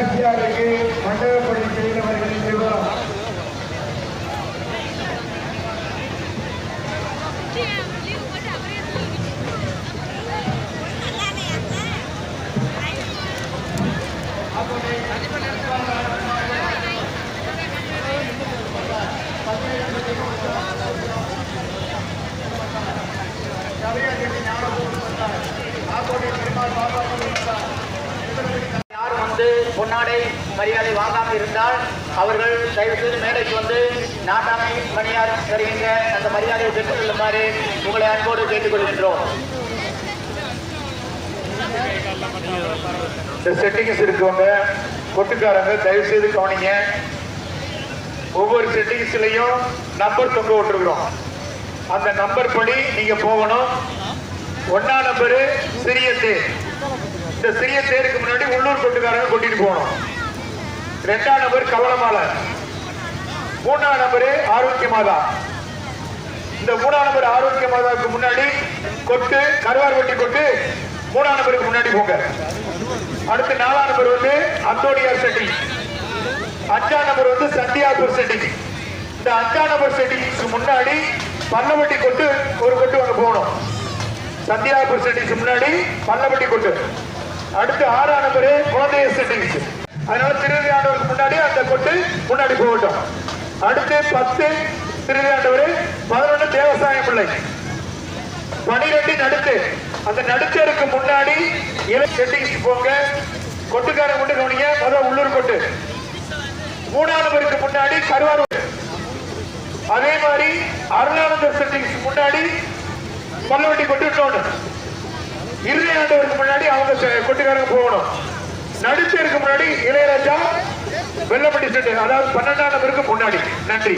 நாச்சியாருக்கு மண்டபப்படி செய்தவர்களின் விவரம் யாரும் வந்து பொன்னாடை மரியாதை வாங்காமல் இருந்தால் அவர்கள் தயவு செய்து மேடைக்கு வந்து நாட்டாமை பணியார் தருகின்ற அந்த மரியாதையை பெற்றுக் கொள்ளுமாறு உங்களை அன்போடு கேட்டுக்கொள்கின்றோம். இந்த செட்டிங்ஸ் இருக்கவங்க கொட்டுக்காரங்க தயவு செய்து கவனிங்க. ஒவ்வொரு செட்டிங்ஸ்லையும் நம்பர் தொங்க விட்டுருக்குறோம். அந்த நம்பர் படி நீங்க போகணும். ஒன்னா நம்பரு சிறியது இந்த சிறிய தேருக்கு முன்னாடி உள்ளூர் கொட்டுக்காரங்க கொட்டிட்டு போகணும் ரெண்டாம் நம்பர் கவலமாலை. மூணாம் நம்பரு ஆரோக்கியமாதா. இந்த மூணாம் நம்பர் ஆரோக்கியமாதாவுக்கு முன்னாடி கொட்டு கருவார் கொட்டி கொட்டு மூணாம் நம்பருக்கு முன்னாடி போங்க. அடுத்து நாலாம் நம்பர் வந்து அந்தோனியார் செட்டி. அஞ்சாம் நம்பர் வந்து சந்தியாபூர் செட்டி. இந்த அஞ்சாம் நம்பர் செட்டிக்கு முன்னாடி பல்லவட்டி கொட்டு ஒரு கொட்டு அங்கே போகணும் சந்தியாபூர் செட்டிக்கு முன்னாடி பல்லவட்டி கொட்டு. அடுத்து ஆறாம் நம்பர் குழந்தைய செட்டிங்ஸ் அதனால திருவிழாண்டவருக்கு முன்னாடி அந்த கொட்டு முன்னாடி போகட்டும். அடுத்து பத்து திருவிழாண்டவர் பதினொன்று தேவசாய பிள்ளை பனிரெண்டு நடுத்து. அந்த நடுத்தருக்கு முன்னாடி இலை செட்டிங்ஸ் போங்க. கொட்டுக்காரன் கொண்டு கவனிங்க முதல்ல உள்ளூர் கொட்டு. மூணாம் நம்பருக்கு முன்னாடி கருவார் அதே மாதிரி அருணானந்தர் செட்டிங்ஸ் முன்னாடி பல்லவட்டி கொட்டுட்டோன்னு இறுதி ஆண்டவருக்கு முன்னாடி அவங்க கொட்டுக்காரங்க போகணும். நடுத்தருக்கு முன்னாடி இளையராஜா வெள்ளப்பட்டி செட்டு அதாவது பன்னெண்டாம் நம்பருக்கு முன்னாடி. நன்றி.